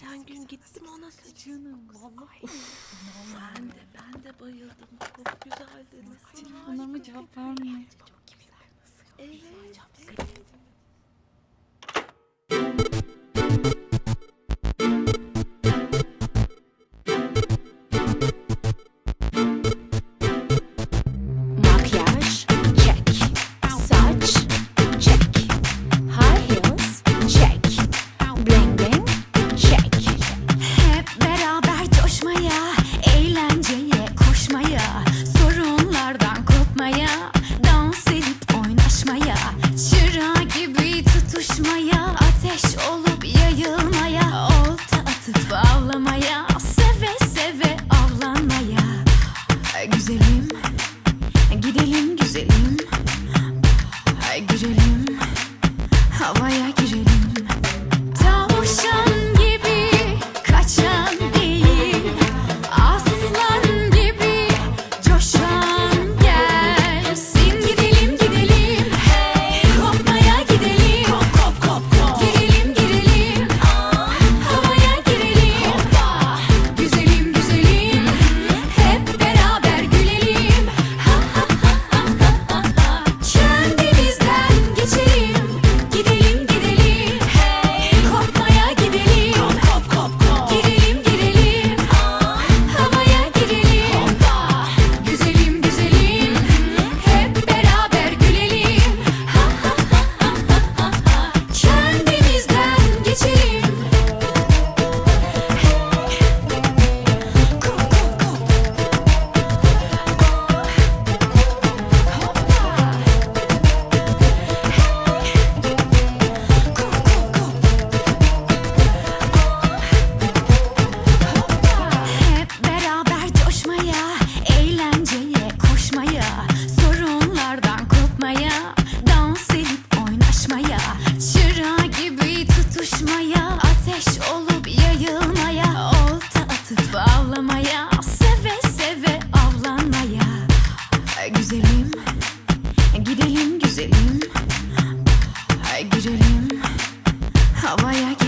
Geçen gün gittim ona canım. Vallahi. ben de ben de bayıldım. Çok güzel dedi. Telefonuma cevap vermiyor. Evet. havaya